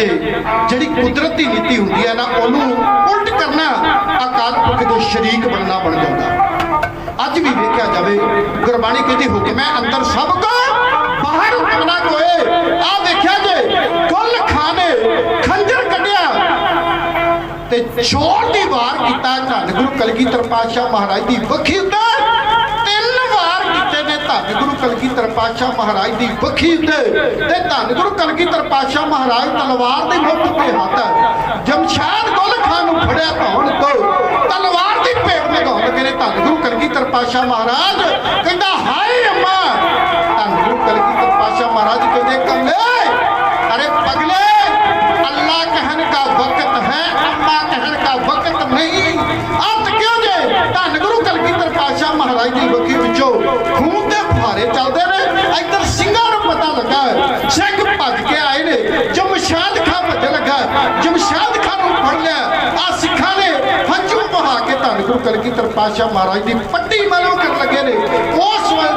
ਜੇ ਜਿਹੜੀ ਕੁਦਰਤੀ ਨੀਤੀ ਹੁੰਦੀ ਹੈ ਨਾ, ਉਹਨੂੰ ਉਲਟ ਕਰਨਾ ਅਕਾਲ ਪੁਰਖ ਦੇ ਸ਼ਰੀਕ ਬਣਨਾ ਬਣ ਜਾਂਦਾ। ਅੱਜ ਵੀ ਵੇਖਿਆ ਜਾਵੇ, ਗੁਰਬਾਣੀ ਕਹਿੰਦੀ ਹੁਕਮ ਹੈ ਅੰਦਰ ਸਭ ਕੋ ਬਾਹਰ ਹੁਕਮ ਨਾ ਕੋਏ। ਆ ਵੇਖਿਆ ਜੇ, ਕੁੱਲ ਖਾਨੇ ਖੰਜਰ ਕੱਢਿਆ। ਤੇ ਛੋੜ ਦੀ ਵਾਰ ਕੀਤਾ ਧੰਨ ਗੁਰੂ ਕਲਗੀਧਰ ਪਾਤਸ਼ਾਹ ਮਹਾਰਾਜ ਦੀ ਬੱਖੀ ਉੱਤੇ। ਧੰਨ ਗੁਰੂ ਕਲਗੀਧਰ ਪਾਤਸ਼ਾਹ ਮਹਾਰਾਜ ਦੀ ਬੱਖੀ ਉੱਤੇ ਤੇ ਧੰਨ ਗੁਰੂ ਕਲਗੀਧਰ ਪਾਤਸ਼ਾਹ ਮਹਾਰਾਜ ਤਲਵਾਰ ਦੇ ਮੁੱਖ ਤੇ ਹੱਥ ਜਮਸ਼ਾਦ ਗੁਲ ਖਾਨ ਨੂੰ ਫੜਿਆ ਧੌਣ ਤੋਂ ਤਲਵਾਰ ਦੀ ਭੇਟ ਲਗਾਉਣ ਲੱਗੇ ਨੇ ਧੰਨ ਗੁਰੂ ਕਲਗੀਧਰ ਪਾਤਸ਼ਾਹ ਮਹਾਰਾਜ। ਕਹਿੰਦਾ, ਹਾਏ ਫੁਹਾਰੇ ਚੱਲਦੇ ਨੇ, ਇੱਧਰ ਸਿੰਘਾਂ ਨੂੰ ਪਤਾ ਲੱਗਾ ਸਿੰਘ ਭੱਜ ਕੇ ਆਏ ਨੇ, ਜਮਸ਼ਾਦ ਖਾਂ ਭੱਜ ਲੱਗਾ ਜਮਸ਼ਾਦ ਖਾਂ ਨੂੰ ਫੜ ਲਿਆ ਆ ਸਿੱਖਾਂ ਨੇ ਹੰਝੂ ਬਹਾ ਕੇ ਧੰਨ ਗੁਰੂ ਕਲਗੀਧਰ ਪਾਤਸ਼ਾਹ ਮਹਾਰਾਜ ਦੀ ਪੱਟੀ ਮਨੋਂ ਕਰਨ ਲੱਗੇ ਨੇ। ਉਸ ਵੇਲੇ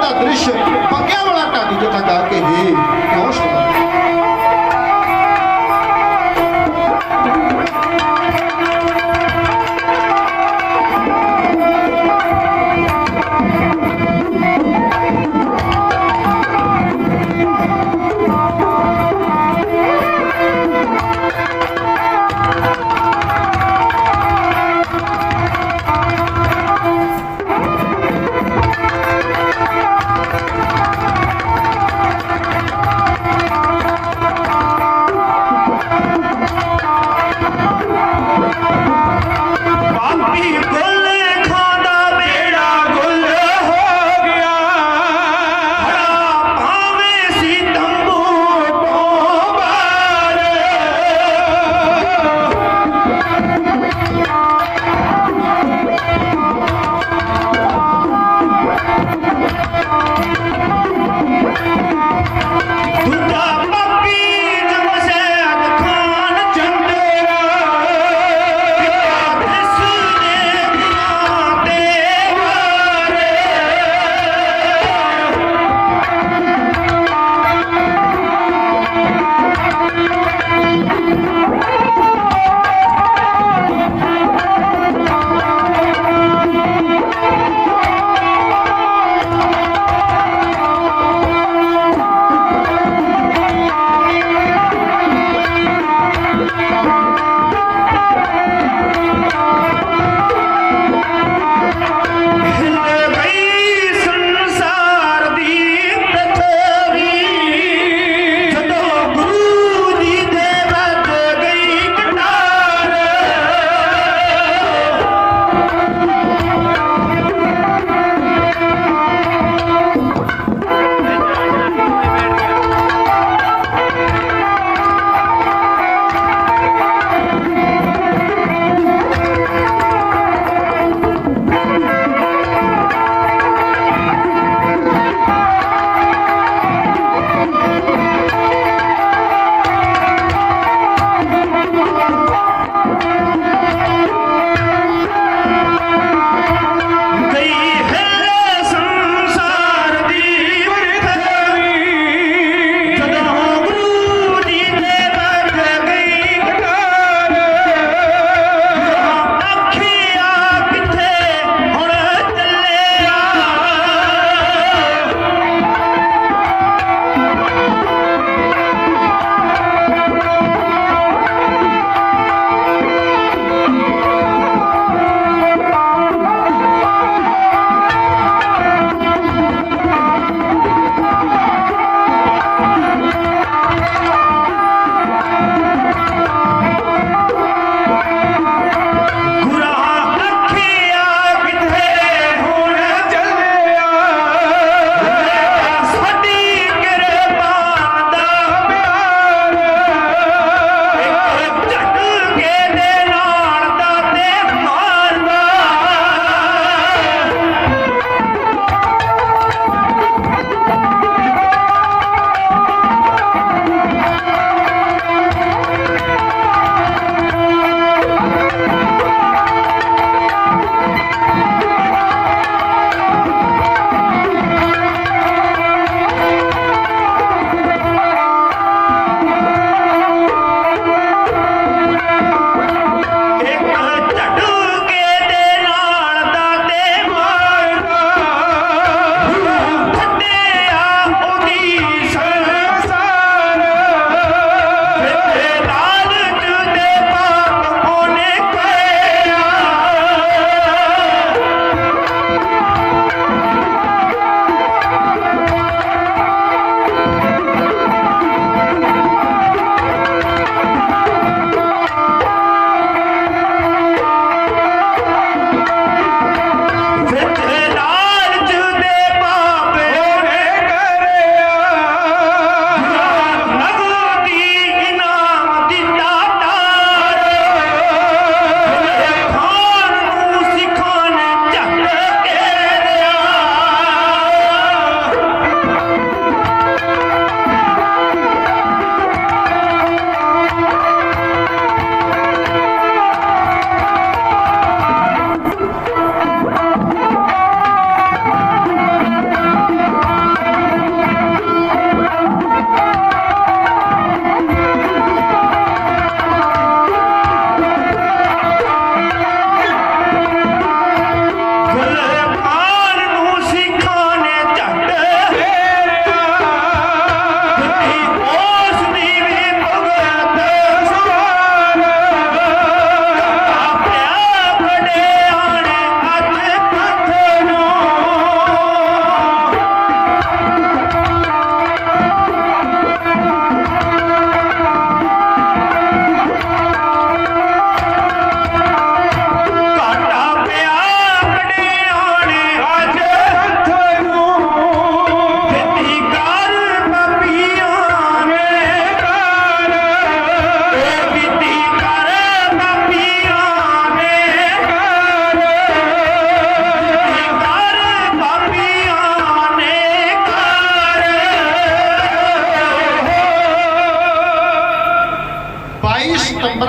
Thank you.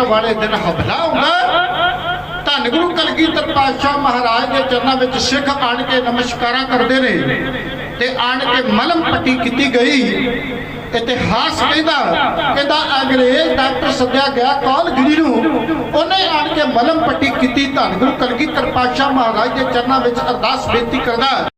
ਵਾਲੇ ਦਿਨ ਹਮਲਾ ਹੁੰਦਾ ਧੰਨ ਗੁਰੂ ਕਲਗੀਧਰ ਪਾਤਸ਼ਾਹ ਮਹਾਰਾਜ ਦੇ ਚਰਨਾਂ ਵਿੱਚ ਸਿੱਖ ਆਣ ਕੇ ਨਮਸਕਾਰਾਂ ਕਰਦੇ ਨੇ ਤੇ ਆਣ ਕੇ ਮਲਮ ਪੱਟੀ ਕੀਤੀ ਗਈ। ਇਤਿਹਾਸ ਕਹਿੰਦਾ ਕਹਿੰਦਾ ਅੰਗਰੇਜ਼ ਡਾਕਟਰ ਸੱਦਿਆ ਗਿਆ ਕੌਲਗਿਰੀ ਨੂੰ। ਉਹਨੇ ਆਣ ਕੇ ਮਲਮ ਪੱਟੀ ਕੀਤੀ। ਧੰਨ ਗੁਰੂ ਕਲਗੀਧਰ ਪਾਤਸ਼ਾਹ ਮਹਾਰਾਜ ਦੇ ਚਰਨਾਂ ਵਿੱਚ ਅਰਦਾਸ ਬੇਨਤੀ ਕਰਦਾ